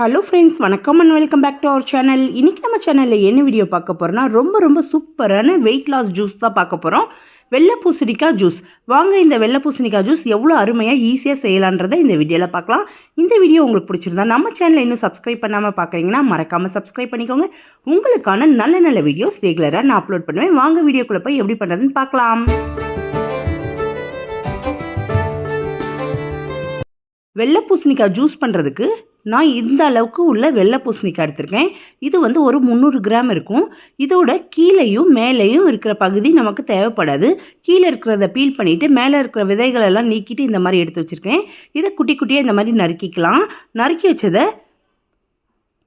Hello friends வணக்கம் and welcome back to our channel இன்றைக்கி நம்ம சேனலில் என்ன வீடியோ பார்க்க போகிறோம்னா ரொம்ப ரொம்ப சூப்பரான வெயிட் லாஸ் ஜூஸ் தான் பார்க்க போகிறோம் வெள்ளை பூசணிக்காய் ஜூஸ் வாங்க இந்த வெள்ளை பூசணிக்காய் ஜூஸ் எவ்வளோ அருமையாக ஈஸியாக செய்யலான்றதை இந்த வீடியோவில் பார்க்கலாம். இந்த வீடியோ உங்களுக்கு பிடிச்சிருந்தா நம்ம சேனலை இன்னும் சப்ஸ்கிரைப் பண்ணாமல் பார்க்குறீங்கன்னா மறக்காமல் சப்ஸ்கிரைப் பண்ணிக்கோங்க. உங்களுக்கான நல்ல நல்ல வீடியோஸ் ரெகுலராக நான் அப்லோட் பண்ணுவேன். வாங்க வீடியோக்குள்ளே போய் எப்படி பண்ணுறதுன்னு பார்க்கலாம். வெள்ளை பூசணிக்காய் ஜூஸ் பண்ணுறதுக்கு நான் இந்த அளவுக்கு உள்ள வெள்ளை பூசணிக்காய் எடுத்திருக்கேன். இது வந்து ஒரு முந்நூறு கிராம் இருக்கும். இதோட கீழேயும் மேலேயும் இருக்கிற பகுதி நமக்கு தேவைப்படாது. கீழே இருக்கிறத பீல் பண்ணிவிட்டு மேலே இருக்கிற விதைகள் எல்லாம் நீக்கிட்டு இந்த மாதிரி எடுத்து வச்சுருக்கேன். இதை குட்டி குட்டியாக இந்த மாதிரி நறுக்கிக்கலாம். நறுக்கி வச்சதை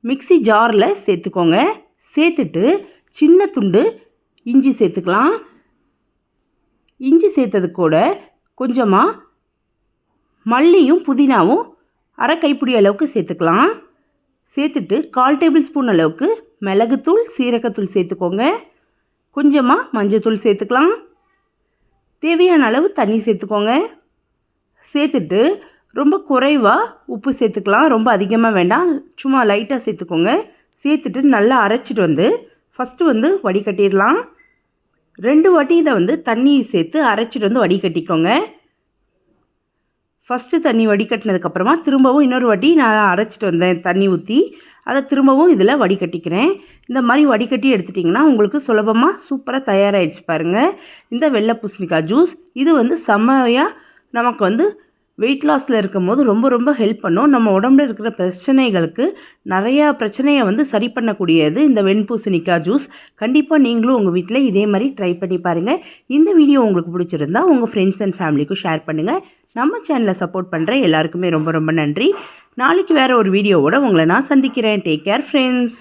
மிக்ஸி ஜாரில் சேர்த்துக்கோங்க. சேர்த்துட்டு சின்ன துண்டு இஞ்சி சேர்த்துக்கலாம். இஞ்சி சேர்த்தது கூட கொஞ்சமாக மல்லியும் புதினாவும் அரை கைப்பிடி அளவுக்கு சேர்த்துக்கலாம். சேர்த்துட்டு கால் டேபிள் ஸ்பூன் அளவுக்கு மிளகுத்தூள் சீரகத்தூள் சேர்த்துக்கோங்க. கொஞ்சமாக மஞ்சத்தூள் சேர்த்துக்கலாம். தேவையான அளவு தண்ணி சேர்த்துக்கோங்க. சேர்த்துட்டு ரொம்ப குறைவாக உப்பு சேர்த்துக்கலாம். ரொம்ப அதிகமாக வேண்டாம். சும்மா லைட்டாக சேர்த்துக்கோங்க. சேர்த்துட்டு நல்லா அரைச்சிட்டு வந்து ஃபஸ்ட்டு வந்து வடிகட்டிடலாம். ரெண்டு வாட்டி இதை வந்து தண்ணி சேர்த்து அரைச்சிட்டு வந்து வடிகட்டிக்கோங்க. ஃபஸ்ட்டு தண்ணி வடிகட்டினதுக்கப்புறமா திரும்பவும் இன்னொரு வாட்டி நான் அரைச்சிட்டு வந்தேன் தண்ணி ஊற்றி அதை திரும்பவும் இதில் வடிகட்டிக்கிறேன். இந்த மாதிரி வடிகட்டி எடுத்துட்டிங்கன்னா உங்களுக்கு சுலபமாக சூப்பராக தயாராகிடுச்சு பாருங்கள் இந்த வெள்ளை பூசணிக்காய் ஜூஸ் இது வந்து செம்மையாக நமக்கு வந்து வெயிட் லாஸில் இருக்கும் போது ரொம்ப ரொம்ப ஹெல்ப் பண்ணும். நம்ம உடம்புல இருக்கிற பிரச்சனைகளுக்கு நிறையா பிரச்சனையை வந்து சரி பண்ணக்கூடியது இந்த வெண்பூசணிக்காய் ஜூஸ் கண்டிப்பாக நீங்களும் உங்கள் வீட்டில் இதே மாதிரி ட்ரை பண்ணி பாருங்கள் இந்த வீடியோ உங்களுக்கு பிடிச்சிருந்தா உங்கள் ஃப்ரெண்ட்ஸ் அண்ட் ஃபேமிலிக்கும் ஷேர் பண்ணுங்கள் நம்ம சேனலை சப்போர்ட் பண்ணுற எல்லாருக்குமே ரொம்ப ரொம்ப நன்றி. நாளைக்கு வேறு ஒரு வீடியோவோட உங்களை நான் சந்திக்கிறேன். Take care friends